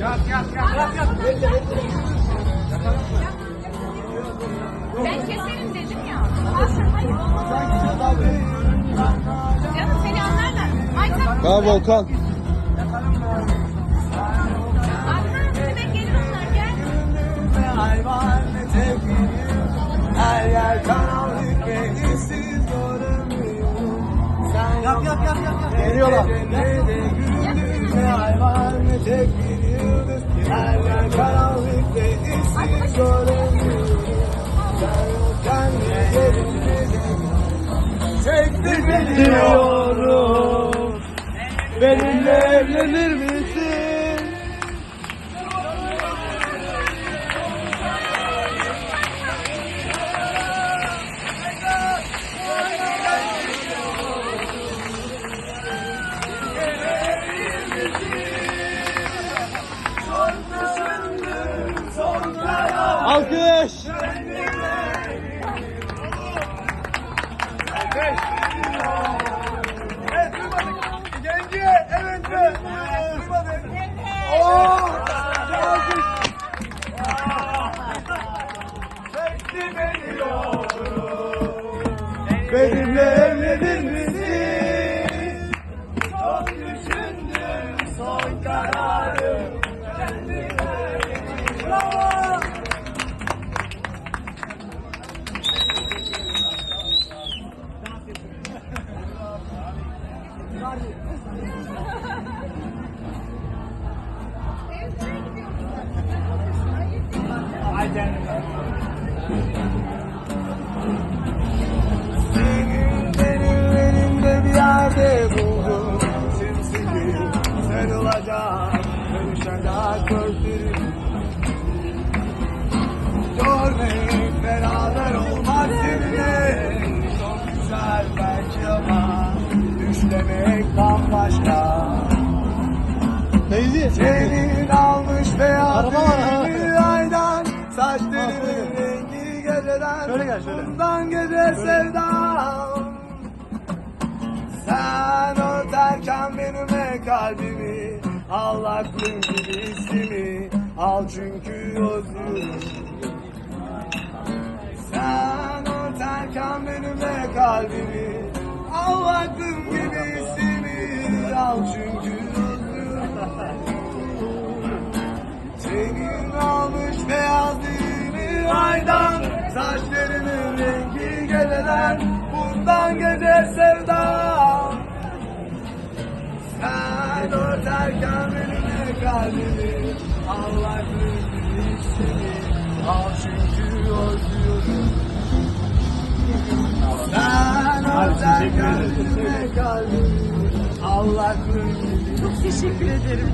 Yat. Ben keserim dedim ya. Hayır. Seni anlarlar. Ayten. Daha Volkan. Her yer karanlık ve Geliyorlar. Ne ne hayvan ne tek bir yıldız. Her yer karanlık ve hissiz görünmüyor Sen yokken yerimde Çekti beni diyorum Benimle evlenir misin? Çekti beni yolum. Benimle evlenir misin? Çok düşündüm son kararım. Bravo! Düşlemek bambaşka Teyze. Senin almış beyaz Araba var ha. bir aydan Saçlarının rengi geceden Şöyle gel, şöyle. Bundan gece sevdam Sen örterken benimle kalbimi Al aklım gibi ismimi Al çünkü özlüyorum Sen örterken benimle kalbimi Al aklım senin almış beyaz dini aydan Saçlarının rengi geceden Bundan gece sevdam Sen örterken benimle kalbimi Allah gülüm seni Al çünkü özlüyorum Sen örterken benimle kalbimi Allah gülüm Çok teşekkür ederim.